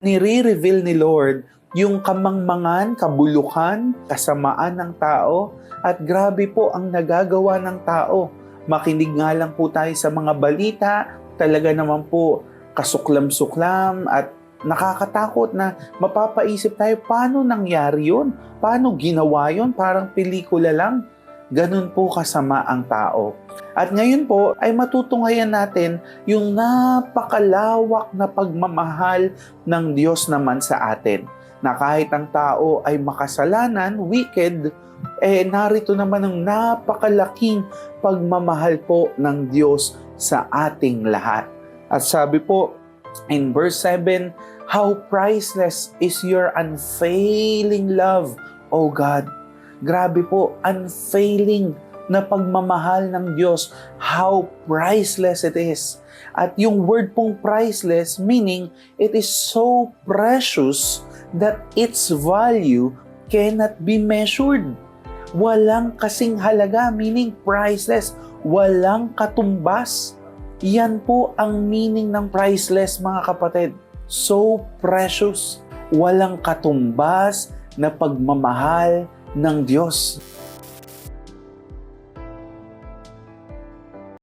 nire-reveal ni Lord yung kamangmangan, kabulukan, kasamaan ng tao at grabe po ang nagagawa ng tao. Makinig nga lang po tayo sa mga balita, talaga naman po kasuklam-suklam at nakakatakot na mapapaisip tayo paano nangyari yun? Paano ginawa yun? Parang pelikula lang. Ganun po kasama ang tao. At ngayon po ay matutunghayan natin yung napakalawak na pagmamahal ng Diyos naman sa atin. Na kahit ang tao ay makasalanan, wicked, eh narito naman ang napakalaking pagmamahal po ng Diyos sa ating lahat. At sabi po in verse 7, How priceless is your unfailing love, O God. Grabe po, unfailing na pagmamahal ng Diyos. How priceless it is. At yung word pong priceless, meaning it is so precious that its value cannot be measured. Walang kasing halaga, meaning priceless. Walang katumbas. Yan po ang meaning ng priceless mga kapatid. So precious. Walang katumbas na pagmamahal ng Diyos.